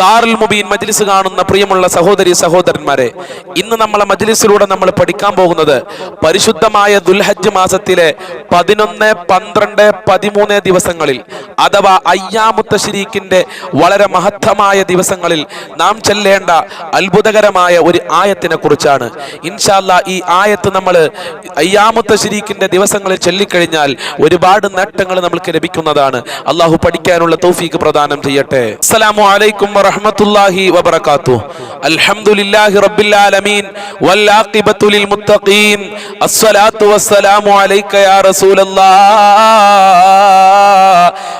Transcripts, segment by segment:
ദാറുൽ മുബീൻ മജ്ലിസ് കാണുന്ന പ്രിയമുള്ള സഹോദരി സഹോദരന്മാരെ ഇന്ന് നമ്മളെ മജ്ലിസിലൂടെ നമ്മൾ പഠിക്കാൻ പോകുന്നത് പരിശുദ്ധമായ ദുൽഹജ്ജ് മാസത്തിലെ പതിനൊന്ന് പന്ത്രണ്ട് പതിമൂന്ന് ദിവസങ്ങളിൽ അഥവാ അയ്യാമുത്ത ശരീക്കിന്റെ വളരെ മഹത്തമായ ദിവസങ്ങളിൽ നാം ചെല്ലേണ്ട അത്ഭുതകരമായ ഒരു ആയത്തിനെ കുറിച്ചാണ്. ഇൻഷാല്ല ഈ ആയത്ത് നമ്മൾ അയ്യാമുത്ത ശരീക്കിന്റെ ദിവസങ്ങളിൽ ചൊല്ലിക്കഴിഞ്ഞാൽ ഒരുപാട് നേട്ടങ്ങൾ നമുക്ക് ലഭിക്കുന്നതാണ്. അള്ളാഹു പഠിക്കാനുള്ള തൗഫീക്ക് പ്രദാനം ചെയ്യട്ടെ. അസ്സലാമു അലൈക്കും വറഹ്മത്തുള്ളാഹി വബറകാതുഹു അൽഹംദുലില്ലാഹി റബ്ബിൽ ആലമീൻ. വൽ ആഖിബത്തു ലിൽ മുത്തഖീൻ. അസ്സലാത്തു വസ്സലാമു അലൈക യാ റസൂലല്ലാഹ്.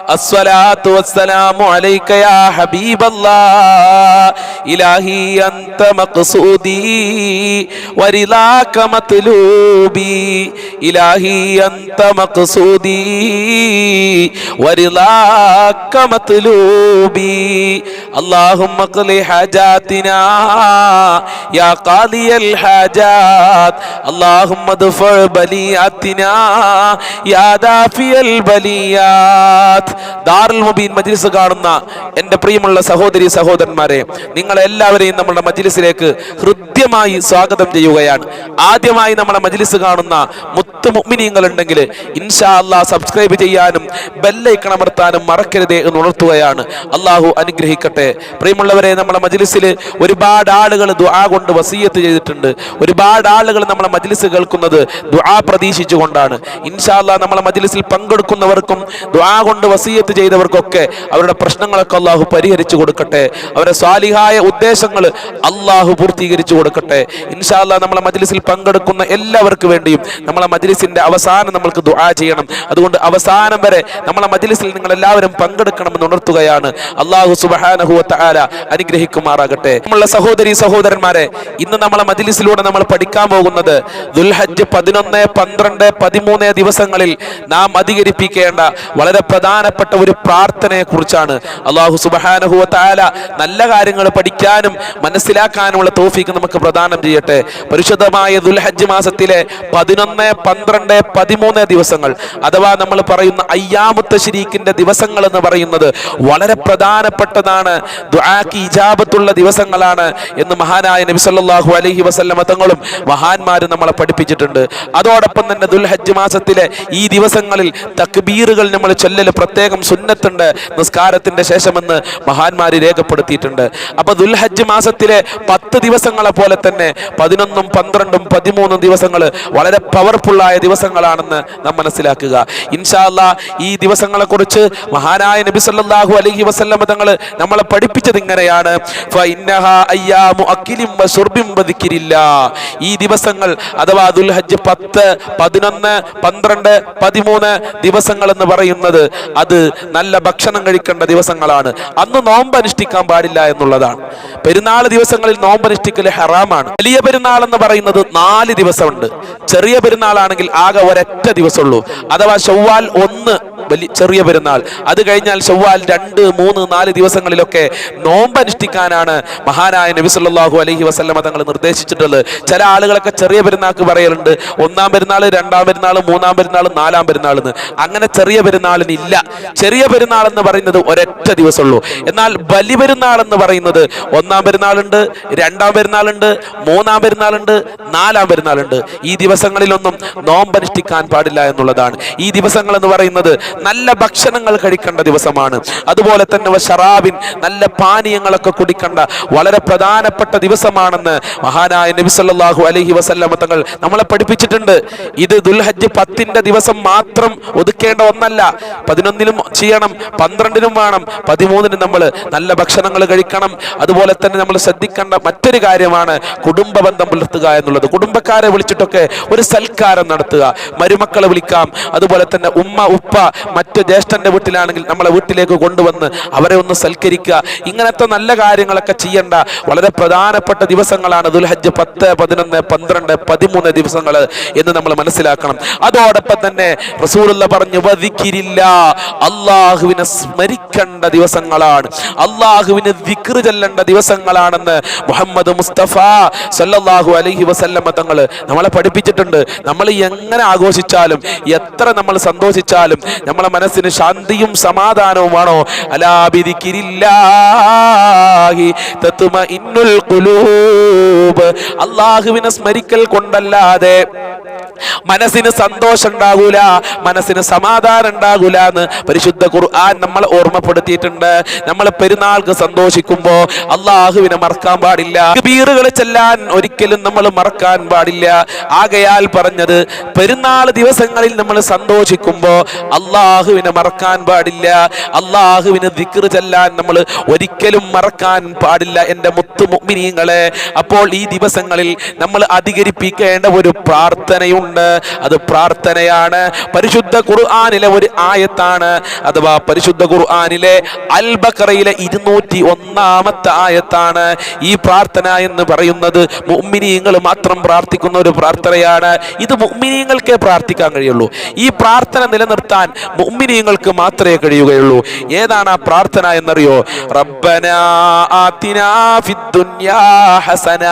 അസ്സലാത്തു വസ്സലാമു അലൈക യാ ഹബീബല്ലാഹ്. ഇലാഹി അൻത മഖ്സൂദി വരിദാക മത്ലൂബി. ഇലാഹി അൻത മഖ്സൂദി വരിദാക മത്ലൂബി. اللهم اقض حاجاتنا يا قاضي الحاجات اللهم ادفع بلياتنا يا دافي البليات ദാറുൽ മുബീൻ മജ്ലിസ് കാണുന്ന എൻ്റെ പ്രിയമുള്ള സഹോദരി സഹോദരന്മാരെ നിങ്ങളെ എല്ലാവരെയും നമ്മുടെ മജ്ലിസിലേക്ക് ഹൃദ്യമായി സ്വാഗതം ചെയ്യുകയാണ് ആദ്യമായി നമ്മളെ മജ്ലിസ് കാണുന്ന മുത്ത് മുഅ്മിനീങ്ങൾ ഉണ്ടെങ്കിൽ ഇൻഷാ അല്ലാ സബ്സ്ക്രൈബ് ചെയ്യാനും ബെല്ലൈക്കൺ അമർത്താനും മറക്കരുതേ എന്ന് ഉണർത്തുകയാണ് അള്ളാഹു അനുഗ്രഹിക്കട്ടെ പ്രിയമുള്ളവരെ നമ്മളെ മജ്ലിസിൽ ഒരുപാട് ആളുകൾ ദുആ കൊണ്ട് വസീയത്ത് ചെയ്തിട്ടുണ്ട്. ഒരുപാട് ആളുകൾ നമ്മളെ മജ്ലിസ് കേൾക്കുന്നത് ദുആ പ്രതീക്ഷിച്ചുകൊണ്ടാണ്. ഇൻഷാ അല്ലാ നമ്മളെ മജ്ലിസിൽ പങ്കെടുക്കുന്നവർക്കും ദുആ കൊണ്ട് വസീയത്ത് ചെയ്തവർക്കൊക്കെ അവരുടെ പ്രശ്നങ്ങളൊക്കെ അള്ളാഹു പരിഹരിച്ചു കൊടുക്കട്ടെ. അവരുടെ സ്വാലിഹായ ഉദ്ദേശങ്ങൾ അള്ളാഹു പൂർത്തീകരിച്ചു കൊടുക്കട്ടെ. ഇൻഷാ അല്ലാ നമ്മളെ മജ്ലിസിൽ പങ്കെടുക്കുന്ന എല്ലാവർക്കും വേണ്ടിയും നമ്മളെ മജ്ലിസിന്റെ അവസാനം നമ്മൾക്ക് ദുആ ചെയ്യണം. അതുകൊണ്ട് അവസാനം വരെ നമ്മളെ മജ്ലിസിൽ നിങ്ങൾ എല്ലാവരും പങ്കെടുക്കണമെന്ന് ഉണർത്തുകയാണ്. അള്ളാഹു സുബ്ഹാനഹു വ തആല അനുഗ്രഹിക്കുമാറാകട്ടെ. നമ്മളുടെ സഹോദരി സഹോദരന്മാരെ ഇന്ന് നമ്മളെ മജിലിസിലൂടെ നമ്മൾ പഠിക്കാൻ പോകുന്നത് ദുൽഹജ് പതിനൊന്ന് പന്ത്രണ്ട് പതിമൂന്ന് ദിവസങ്ങളിൽ നാം അധികരിപ്പിക്കേണ്ട വളരെ പ്രധാനപ്പെട്ട ഒരു പ്രാർത്ഥനയെ കുറിച്ചാണ് അള്ളാഹു സുബ്ഹാനഹു വ നല്ല കാര്യങ്ങൾ പഠിക്കാനും മനസ്സിലാക്കാനുമുള്ള തോഫിക്ക് നമുക്ക് പ്രദാനം ചെയ്യട്ടെ. പരിശുദ്ധമായ ദുൽഹജ് മാസത്തിലെ പതിനൊന്ന് പന്ത്രണ്ട് പതിമൂന്ന് ദിവസങ്ങൾ അഥവാ നമ്മൾ പറയുന്ന അയ്യാമുത്ത ശരീക്കിന്റെ ദിവസങ്ങൾ എന്ന് പറയുന്നത് വളരെ പ്രധാനപ്പെട്ടതാണ്. ദുആക്ക് ഇജാബത്തുള്ള ദിവസങ്ങളാണ് എന്ന് മഹാനായ നബി സല്ലല്ലാഹു അലൈഹി വസല്ലമ തങ്ങളും മഹാന്മാരും നമ്മളെ പഠിപ്പിച്ചിട്ടുണ്ട്. അതോടൊപ്പം തന്നെ ദുൽഹജ്ജ് മാസത്തിലെ ഈ ദിവസങ്ങളിൽ തക്ബീറുകൾ നമ്മൾ ചൊല്ലൽ പ്രത്യേകം സുന്നത്തുണ്ട് നിസ്കാരത്തിന്റെ ശേഷമെന്ന് മഹാന്മാർ രേഖപ്പെടുത്തിയിട്ടുണ്ട്. അപ്പൊ ദുൽഹജ്ജ് മാസത്തിലെ പത്ത് ദിവസങ്ങളെ പോലെ തന്നെ പതിനൊന്നും പന്ത്രണ്ടും പതിമൂന്നും ദിവസങ്ങൾ വളരെ പവർഫുള്ളായ ദിവസങ്ങളാണെന്ന് നാം മനസ്സിലാക്കുക. ഇൻഷാല്ല ഈ ദിവസങ്ങളെ കുറിച്ച് മഹാനായ നബി സല്ലല്ലാഹു അലൈഹി വസല്ലമ തങ്ങൾ നമ്മളെ പഠിപ്പിച്ചത് ഇങ്ങനെയാണ്. ഈ ദിവസങ്ങൾ അഥവാ ദുൽഹജ്ജ് പത്ത് പതിനൊന്ന് പന്ത്രണ്ട് പതിമൂന്ന് ദിവസങ്ങൾ എന്ന് പറയുന്നത് അത് നല്ല ഭക്ഷണം കഴിക്കേണ്ട ദിവസങ്ങളാണ്. അന്ന് നോമ്പ് അനുഷ്ഠിക്കാൻ പാടില്ല എന്നുള്ളതാണ്. പെരുന്നാൾ ദിവസങ്ങളിൽ നോമ്പ് അനുഷ്ഠിക്കൽ ഹറാമാണ്. വലിയ പെരുന്നാൾ എന്ന് പറയുന്നത് നാല് ദിവസമുണ്ട്. ചെറിയ പെരുന്നാളാണെങ്കിൽ ആകെ ഒരൊറ്റ ദിവസമുള്ളൂ. അഥവാ ചൊവ്വാൽ ഒന്ന് വലിയ ചെറിയ പെരുന്നാൾ. അത് കഴിഞ്ഞാൽ ചൊവ്വാൽ രണ്ട് മൂന്ന് നാല് ദിവസങ്ങളിലൊക്കെ നോമ്പ് അനുഷ്ഠിക്കാനാണ് മഹാനായ നബി സല്ലല്ലാഹു അലൈഹി വസല്ലമ തങ്ങൾ നിർദ്ദേശിച്ചിട്ടുള്ളത്. ചില ആളുകളൊക്കെ ചെറിയ പെരുന്നാൾക്ക് പറയലുണ്ട്. ഒന്നാം പെരുന്നാൾ രണ്ടാം പെരുന്നാൾ മൂന്നാം പെരുന്നാൾ നാലാം പെരുന്നാൾ എന്ന് അങ്ങനെ ചെറിയ പെരുന്നാളിന് ഇല്ല. ചെറിയ പെരുന്നാൾ എന്ന് പറയുന്നത് ഒരൊറ്റ ദിവസമുള്ളൂ. എന്നാൽ ബലി പെരുന്നാൾ എന്ന് പറയുന്നത് ഒന്നാം പെരുന്നാളുണ്ട് രണ്ടാം പെരുന്നാളുണ്ട് മൂന്നാം പെരുന്നാളുണ്ട് നാലാം പെരുന്നാളുണ്ട്. ഈ ദിവസങ്ങളിലൊന്നും നോമ്പനുഷ്ഠിക്കാൻ പാടില്ല എന്നുള്ളതാണ്. ഈ ദിവസങ്ങൾ എന്ന് പറയുന്നത് നല്ല ഭക്ഷണങ്ങൾ കഴിക്കേണ്ട ദിവസമാണ്. അതുപോലെ തന്നെ ഷറാബിൻ നല്ല പാനീയങ്ങളൊക്കെ കുടിക്കേണ്ട വളരെ പ്രധാനപ്പെട്ട ദിവസമാണെന്ന് മഹാനായ നബി സല്ലല്ലാഹു അലൈഹി വസല്ലമ തങ്ങൾ നമ്മളെ പഠിപ്പിച്ചിട്ടുണ്ട്. ഇത് ദുൽഹജ്ജ് പത്തിന്റെ ദിവസം മാത്രം ഒതുക്കേണ്ട ഒന്നല്ല. പതിനൊന്നിനും ചെയ്യണം പന്ത്രണ്ടിനും വേണം പതിമൂന്നിനും നമ്മൾ നല്ല ഭക്ഷണങ്ങൾ കഴിക്കണം. അതുപോലെ തന്നെ നമ്മൾ ശ്രദ്ധിക്കേണ്ട മറ്റൊരു കാര്യമാണ് കുടുംബ ബന്ധം പുലർത്തുക എന്നുള്ളത്. കുടുംബക്കാരെ വിളിച്ചിട്ടൊക്കെ ഒരു സൽക്കാരം നടത്തുക. മരുമക്കളെ വിളിക്കാം. അതുപോലെ തന്നെ ഉമ്മ ഉപ്പ മറ്റ് ജ്യേഷ്ഠന്റെ വീട്ടിലാണെങ്കിൽ നമ്മളെ വീട്ടിലേക്ക് കൊണ്ടുവന്ന് അവരെ ഒന്ന് സൽക്കരിക്കുക. ഇങ്ങനത്തെ നല്ല കാര്യങ്ങളൊക്കെ ചെയ്യേണ്ട. വളരെ പ്രധാനപ്പെട്ട ദിവസങ്ങളാണ് ദുൽഹജ്ജ് പത്ത് പതിനൊന്ന് പന്ത്രണ്ട് പതിമൂന്ന് ദിവസങ്ങൾ എന്ന് നമ്മൾ മനസ്സിലാക്കണം. അതോടൊപ്പം തന്നെ റസൂലുള്ള പറഞ്ഞു വധിക്കിരില്ല അള്ളാഹുവിനെ സ്മരിക്കേണ്ട ദിവസങ്ങളാണ്. അള്ളാഹുവിന് വിക്ർ ചെല്ലേണ്ട ദിവസങ്ങളാണെന്ന് മുഹമ്മദ് മുസ്തഫ സല്ലാഹു അലഹി വസല്ലമ്മ തങ്ങൾ നമ്മളെ പഠിപ്പിച്ചിട്ടുണ്ട്. നമ്മൾ എങ്ങനെ ആഘോഷിച്ചാലും എത്ര നമ്മൾ സന്തോഷിച്ചാലും നമ്മളെ മനസ്സിന് ശാന്തിയും സമാധാനവുമാണോ? അല്ലാഹുവിനെ സ്മരിക്കൽ കൊണ്ടല്ലാതെ മനസ്സിന് സന്തോഷം ഉണ്ടാകൂല മനസ്സിന് സമാധാനം ഉണ്ടാകൂല എന്ന് പരിശുദ്ധ ഖുർആൻ നമ്മളെ ഓർമ്മപ്പെടുത്തിയിട്ടുണ്ട്. നമ്മൾ പെരുന്നാൾക്ക് സന്തോഷിക്കുമ്പോ അള്ളാഹുവിനെ മറക്കാൻ പാടില്ല. ബീറുകൾ ചെല്ലാൻ ഒരിക്കലും നമ്മൾ മറക്കാൻ പാടില്ല. ആകയാൽ പറഞ്ഞത് പെരുന്നാൾ ദിവസങ്ങളിൽ നമ്മൾ സന്തോഷിക്കുമ്പോ അള്ളാഹുവിനെ മറക്കാൻ പാടില്ല. അള്ളാഹുവിന് ദിക്ർ ചെല്ലാൻ നമ്മൾ ഒരിക്കലും മറക്കാൻ പാടില്ല എന്റെ മുത്തു മുഗ്മിനീങ്ങളെ. അപ്പോൾ ഈ ദിവസങ്ങളിൽ നമ്മൾ അധികരിപ്പിക്കേണ്ട ഒരു പ്രാർത്ഥനയുണ്ട്. അത് പ്രാർത്ഥനയാണ്. പരിശുദ്ധ ഖുർആനിലെ ഒരു ആയത്താണ്. അഥവാ പരിശുദ്ധ ഖുർആനിലെ അൽബക്കറയിലെ ഇരുന്നൂറ്റി ഒന്നാമത്തെ ആയത്താണ്. ഈ പ്രാർത്ഥന എന്ന് പറയുന്നത് മുഗ്മിനീങ്ങൾ മാത്രം പ്രാർത്ഥിക്കുന്ന ഒരു പ്രാർത്ഥനയാണ്. ഇത് മുഗ്മിനീങ്ങൾക്കേ പ്രാർത്ഥിക്കാൻ കഴിയുള്ളൂ. ഈ പ്രാർത്ഥന നിലനിർത്താൻ മുഅ്മിനീങ്ങൾക്ക് മാത്രമേ കഴിയുകയുള്ളൂ. ഏതാണ് ആ പ്രാർത്ഥന എന്നറിയോ? റബ്ബന ആതിനാ ഫിദ്ദുനിയാ ഹസന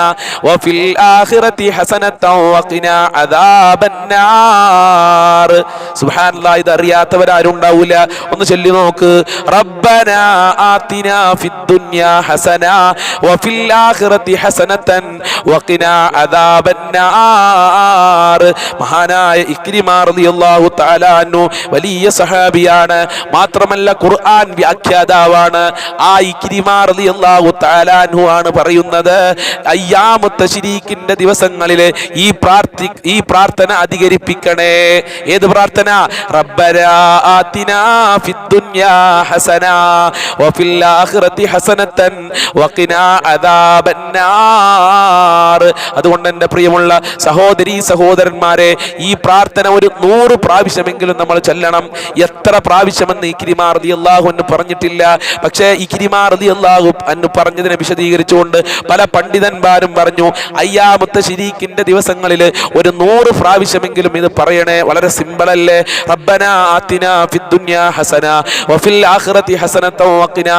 വഫിൽ ആഖിറതി ഹസനതൻ വഖിനാ അദാബന്നാർ. സുബ്ഹാനല്ലാഹ് ഇത് ഉണ്ടാവില്ല ഒന്ന് ചൊല്ലി നോക്ക്. റബ്ബന ആതിനാ ഫിദ്ദുനിയാ ഹസന വഫിൽ ആഖിറതി ഹസനതൻ വഖിനാ അദാബന്നാർ. മഹാനായ ഇക്രിമ റളിയല്ലാഹു തആല അൻഹു വലിയ സഹാബിയാണ്. മാത്രമല്ല ഖുർആൻ വ്യാഖ്യാതാവാണ്. ആ ഇക്കിരിമാർ റളിയല്ലാഹു തആല അൻഹു ആണ് പറയുന്നത്. അയ്യാമത്തെ ശരീക്കിന്റെ ദിവസങ്ങളിൽ ഈ പ്രാർത്ഥി ഈ പ്രാർത്ഥന അധികരിപ്പിക്കണേ. ഏത് പ്രാർത്ഥന? റബ്ബനാ ഫിദ്ദുനിയാ ഹസന വഫിൽ ആഖിറതി ഹസനതൻ വഖിനാ അദാബന്നാർ. അതുകൊണ്ട് എന്റെ പ്രിയമുള്ള സഹോദരി സഹോദരന്മാരെ ഈ പ്രാർത്ഥന ഒരു നൂറ് പ്രാവശ്യമെങ്കിലും നമ്മൾ ചൊല്ലണം. എത്ര പ്രാവശ്യമെന്ന് ഇക്കിരിമാർ കിരിമാർദി അള്ളാഹു എന്ന് പറഞ്ഞിട്ടില്ല. പക്ഷേ ഇക്കിരിമാർ കിരിമാർദി അള്ളാഹു എന്ന് പറഞ്ഞതിനെ വിശദീകരിച്ചുകൊണ്ട് പല പണ്ഡിതന്മാരും പറഞ്ഞു അയ്യാമത്തെ ശിരീക്കിന്റെ ദിവസങ്ങളിൽ ഒരു നൂറ് പ്രാവശ്യമെങ്കിലും ഇത് പറയണേ വളരെ സിമ്പിൾ അല്ലേ? റബ്ബന ഫി ഫിദ്ദുനിയ ഹസന വഫിൽ ആഖിറതി ഹസനത വഖിന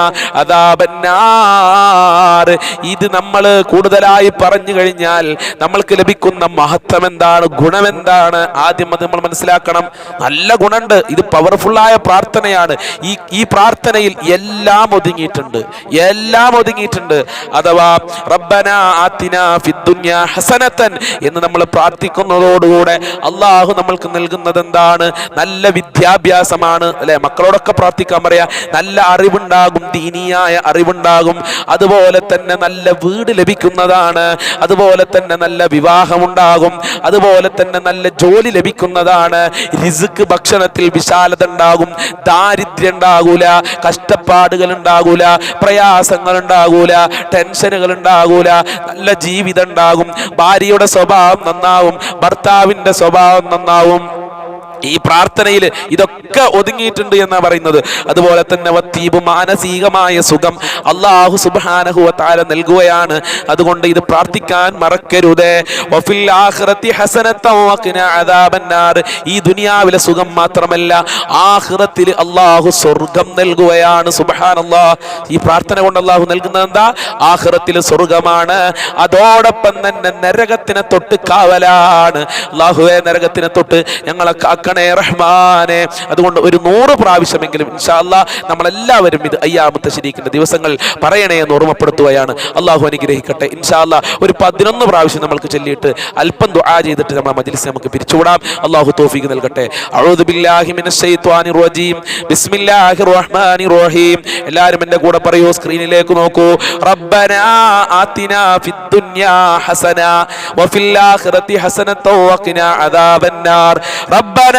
അദാബന്നാർ. ഇത് നമ്മൾ കൂടുതലായി പറഞ്ഞു കഴിഞ്ഞാൽ നമ്മൾക്ക് ലഭിക്കുന്ന മഹത്വം എന്താണ് ഗുണമെന്താണ് ആദ്യം അത് നമ്മൾ മനസ്സിലാക്കണം. നല്ല ഗുണമുണ്ട്. ഇത് പവർഫുള്ളായ പ്രാർത്ഥനയാണ്. ഈ ഈ പ്രാർത്ഥനയിൽ എല്ലാം ഒതുങ്ങിയിട്ടുണ്ട്. എല്ലാം ഒതുങ്ങിയിട്ടുണ്ട്. അഥവാ റബ്ബന ആത്തിന ഫിദ്ദുന്യ ഹസനത്തൻ എന്ന് നമ്മൾ പ്രാർത്ഥിക്കുന്നതോടുകൂടെ അള്ളാഹു നമ്മൾക്ക് നൽകുന്നത് എന്താണ് നല്ല വിദ്യാഭ്യാസമാണ്. അല്ലെ? മക്കളോടൊക്കെ പ്രാർത്ഥിക്കാൻ പറയാ നല്ല അറിവുണ്ടാകും ദീനിയായ അറിവുണ്ടാകും. അതുപോലെ തന്നെ നല്ല വീട് ലഭിക്കുന്നതാണ്. അതുപോലെ തന്നെ നല്ല വിവാഹമുണ്ടാകും. അതുപോലെ തന്നെ നല്ല ജോലി ലഭിക്കുന്നതാണ്. റിസ്ക് ഭക്ഷണത്തിൽ വിശാലത ഉണ്ടാകും ദാരിദ്ര്യം ഉണ്ടാകൂല കഷ്ടപ്പാടുകൾ ഉണ്ടാകൂല പ്രയാസങ്ങൾ ഉണ്ടാകൂല ടെൻഷനുകൾ ഉണ്ടാകൂല നല്ല ജീവിതം ഉണ്ടാകും ഭാര്യയുടെ സ്വഭാവം നന്നാവും ഭർത്താവിന്റെ സ്വഭാവം നന്നാവും. ഈ പ്രാർത്ഥനയിൽ ഇതൊക്കെ ഒതുങ്ങിയിട്ടുണ്ട് എന്നാ പറയുന്നത്. അതുപോലെ തന്നെ വത്തീബ് മാനസികമായ സുഖം അള്ളാഹു സുബ്ഹാനഹു താര നൽകുകയാണ്. അതുകൊണ്ട് ഇത് പ്രാർത്ഥിക്കാൻ മറക്കരുതേ. ഈ ദുനിയാവിലെ സുഖം മാത്രമല്ല ആഹ്റത്തിൽ അള്ളാഹു സ്വർഗം നൽകുകയാണ്. സുബ്ഹാനല്ലാഹ് ഈ പ്രാർത്ഥന കൊണ്ട് അള്ളാഹു നൽകുന്നത് എന്താ? ആഹ്റത്തിൽ സ്വർഗമാണ്. അതോടൊപ്പം തന്നെ നരകത്തിനെ തൊട്ട് കാവലാണ്. അള്ളാഹുവെ നരകത്തിനെ തൊട്ട് ഞങ്ങളെ കാക്കണേ റഹ്മാനെ. അതുകൊണ്ട് ഒരു നൂറ് പ്രാവശ്യമെങ്കിലും ഇൻഷാല്ല നമ്മളെല്ലാവരും ഇത് അയ്യാമത്തെ ശരിക്കുന്ന ദിവസങ്ങൾ പറയണേ എന്ന് ഓർമ്മപ്പെടുത്തുകയാണ്. അള്ളാഹു അനുഗ്രഹിക്കട്ടെ. ഇൻഷാല്ല ഒരു പതിനൊന്ന് പ്രാവശ്യം നമ്മൾക്ക് ചൊല്ലിയിട്ട് അല്പം ദുആ ചെയ്തിട്ട് നമ്മളെ മജിലിസ് നമുക്ക് പിരിച്ചുവിടാം. അള്ളാഹു തോഫീക്ക് നൽകട്ടെ. എല്ലാവരും എന്റെ കൂടെ പറയൂ സ്ക്രീനിലേക്ക് നോക്കൂ. റബ്ബനാ ആതിനാ ഫിദ് ദുനിയാ ഹസന വഫിൽ ആഖിറതി ഹസനത വഖിനാ അദാബന്നാർ. റബ്ബനാ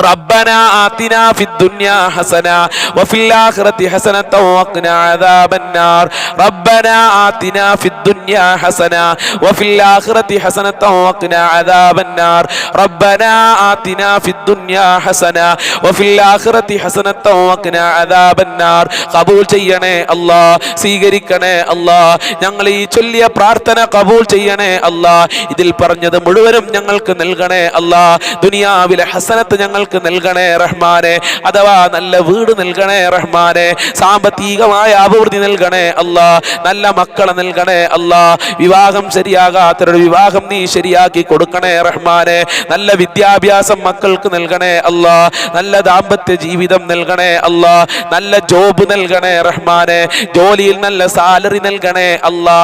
ربنا آتنا في الدنيا حسنة وفي الآخرة حسنة وقنا عذاب النار ربنا آتنا في الدنيا حسنة وفي الآخرة حسنة وقنا عذاب النار ربنا آتنا في الدنيا حسنة وفي الآخرة حسنة وقنا عذاب النار കബൂൽ ചെയ്യണേ അല്ലാ സ്വീകരിക്കണേ അല്ലാ ഞങ്ങൾ ഈ ചൊല്ലിയ പ്രാർത്ഥന കബൂൽ ചെയ്യണേ അല്ലാ ഇതിൽ പറഞ്ഞത് മുഴുവനും ഞങ്ങൾക്ക് നൽകണേ അല്ലാ ദുനിയാവിലെ ഹസനത്ത് ഞങ്ങൾക്ക് നൽകണേ റഹ്മാനെ അഥവാ നല്ല വീട് നൽകണേ റഹ്മാനെ സാമ്പത്തികമായ അഭിവൃദ്ധി നൽകണേ അല്ലാ നല്ല മക്കളെ നൽകണേ അല്ലാ വിവാഹം ശരിയാകാത്തവരുടെ വിവാഹം നീ ശരിയാക്കി കൊടുക്കണേ റഹ്മാനെ നല്ല വിദ്യാഭ്യാസം മക്കൾക്ക് നൽകണേ അല്ലാ നല്ല ദാമ്പത്യ ജീവിതം നൽകണേ അല്ലാ നല്ല ജോബ് നൽകണേ റഹ്മാനെ ജോലിയിൽ നല്ല സാലറി നൽകണേ അല്ലാ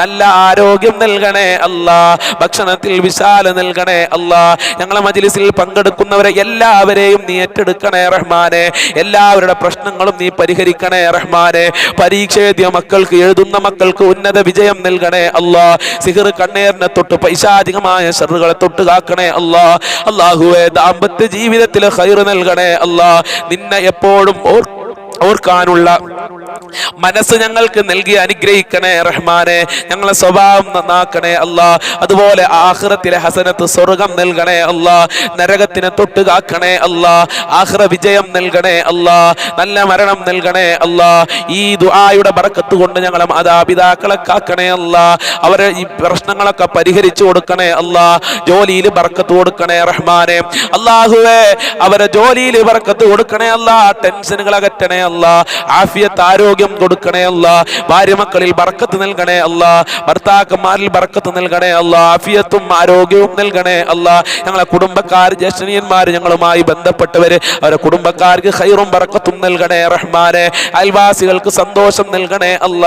നല്ല ആരോഗ്യം നൽകണേ അല്ലാ ഭക്ഷണത്തിൽ വിശാല നൽകണേ അല്ലാ ഞങ്ങളെ മജിലിസിൽ പങ്കെടുക്കുന്നവരെ എല്ലാവരെയും നീ ഏറ്റെടുക്കണേ റഹ്മാനെ. എല്ലാവരുടെ പ്രശ്നങ്ങളും നീ പരിഹരിക്കണേ റഹ്മാനെ. പരീക്ഷ എഴുതിയ മക്കൾക്ക് എഴുതുന്ന മക്കൾക്ക് ഉന്നത വിജയം നൽകണേ അല്ലാ. സിഹിർ കണ്ണേറിനെ തൊട്ട് പൈശാധികമായ ഷറുകളെ തൊട്ട് കാക്കണേ അല്ലാ. അള്ളാഹുവെ ദാമ്പത്യ ജീവിതത്തിൽ ഹൈറ് നൽകണേ അല്ലാ. നിന്നെ എപ്പോഴും ഓർ ഓർക്കാനുള്ള മനസ്സ് ഞങ്ങൾക്ക് നൽകി അനുഗ്രഹിക്കണേ റഹ്മാനെ. ഞങ്ങളെ സ്വഭാവം നന്നാക്കണേ അല്ലാ. അതുപോലെ ആഹ്റത്തിലെ ഹസനത്ത് സ്വർഗം നൽകണേ അല്ല. നരകത്തിനെ തൊട്ട് കാക്കണേ അല്ല. ആഹ്റ വിജയം നൽകണേ അല്ല. നല്ല മരണം നൽകണേ അല്ല. ഈ ദുആയുടെ ബറക്കത്ത് കൊണ്ട് ഞങ്ങളെ മാതാപിതാക്കളെ കാക്കണേ അല്ല. അവരെ ഈ പ്രശ്നങ്ങളൊക്കെ പരിഹരിച്ചു കൊടുക്കണേ അല്ല. ജോലിയിൽ ബറക്കത്ത് കൊടുക്കണേ റഹ്മാനെ. അള്ളാഹുവേ അവരെ ജോലിയിൽ ബറക്കത്ത് കൊടുക്കണേ അല്ല. ടെൻഷനുകൾ അകറ്റണേ അല്ലാ ആഫിയത്ത് ആരോഗ്യം കൊടുക്കണേ അല്ല ഭാര്യ മക്കളിൽ ബർക്കത്ത് നൽകണേ അല്ല ഭർത്താക്കന്മാരിൽ ബർക്കത്ത് നൽകണേ അല്ല ആഫിയത്തും ആരോഗ്യവും നൽകണേ അല്ല. ഞങ്ങളെ കുടുംബക്കാർ ജ്യേഷ്ഠനിയന്മാർ ഞങ്ങളുമായി ബന്ധപ്പെട്ടവര് അവരെ കുടുംബക്കാർക്ക് ഹൈറും ബർക്കത്തും നൽകണേ റഹ്മാനെ. അയൽവാസികൾക്ക് സന്തോഷം നൽകണേ അല്ല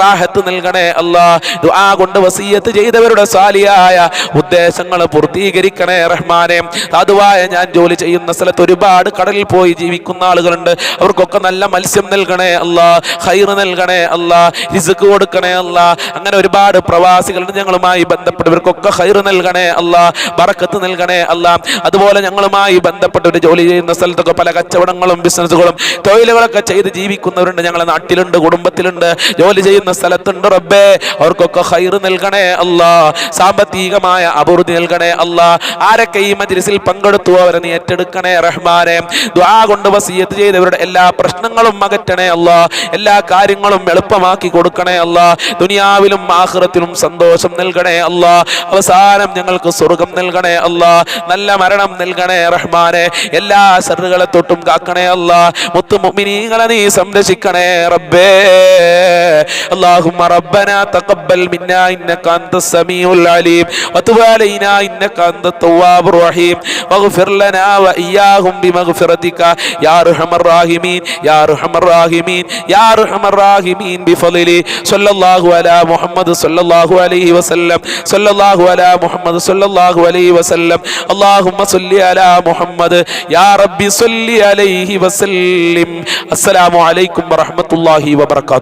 റാഹത്ത് നൽകണേ അല്ല. ദുആ കൊണ്ട് വസീയത്ത് ചെയ്തവരുടെ സാലിയായ ഉദ്ദേശങ്ങൾ പൂർത്തീകരിക്കണേ റഹ്മാനെ. സാധുവായ ഞാൻ ജോലി ചെയ്യുന്ന സ്ഥലത്ത് ഒരുപാട് കടലിൽ പോയി ജീവിക്കുന്ന ആളുകളുണ്ട്. അവർക്കൊക്കെ നല്ല മത്സ്യം നൽകണേ അല്ല ഹൈർ നൽകണേ അല്ല റിസുക്ക് കൊടുക്കണേ അല്ല. അങ്ങനെ ഒരുപാട് പ്രവാസികളുണ്ട് ഞങ്ങളുമായി ബന്ധപ്പെട്ടവർക്കൊക്കെ ഹൈർ നൽകണേ അല്ല ബറക്കത്ത് നൽകണേ അല്ല. അതുപോലെ ഞങ്ങളുമായി ബന്ധപ്പെട്ടവർ ജോലി ചെയ്യുന്ന സ്ഥലത്തൊക്കെ പല കച്ചവടങ്ങളും ബിസിനസ്സുകളും തൊഴിലുകളൊക്കെ ചെയ്ത് ജീവിക്കുന്നവരുണ്ട് ഞങ്ങളെ നാട്ടിലുണ്ട് കുടുംബത്തിലുണ്ട് ജോലി ചെയ്യുന്ന സ്ഥലത്തുണ്ട് റബ്ബേ. അവർക്കൊക്കെ ഹൈർ നൽകണേ അല്ല സാമ്പത്തികമായ അഭിവൃദ്ധി നൽകണേ അല്ല. ആരൊക്കെ ഈ മജ്ലിസിൽ പങ്കെടുത്തു അവരെ നീ ഏറ്റെടുക്കണേ റഹ്മാനെ? ദ്വാ കൊണ്ട് വസീയത്ത് ചെയ്തവരുടെ എല്ലാ പ്രശ്നങ്ങളും അകറ്റണേ അല്ല എല്ലാ കാര്യങ്ങളും എളുപ്പമാക്കി കൊടുക്കണേ അല്ല ദുനിയാവിലും ആഹ്റത്തിലും സന്തോഷം നൽകണേ അല്ല അവസാനം ഞങ്ങൾക്ക് സ്വർഗം നൽകണേ അല്ല നല്ല മരണം നൽകണേ റഹ്മാനെ എല്ലാ സറുകളെ തൊട്ടും കാക്കണേ അല്ല മുത്തു മുഅ്മിനീങ്ങളെ നീ സംരക്ഷിക്കണേ റബ്ബേ اللهم ربنا تقبل منا انك انت السميع العليم وتب علينا انك انت التواب الرحيم واغفر لنا واياهم بمغفرتك يا ارحم الراحمين يا ارحم الراحمين يا ارحم الراحمين بفضله صلى الله على محمد صلى الله عليه وسلم صلى الله على محمد صلى الله عليه وسلم اللهم صل على محمد يا ربي صل عليه وسلم السلام عليكم ورحمه الله وبركاته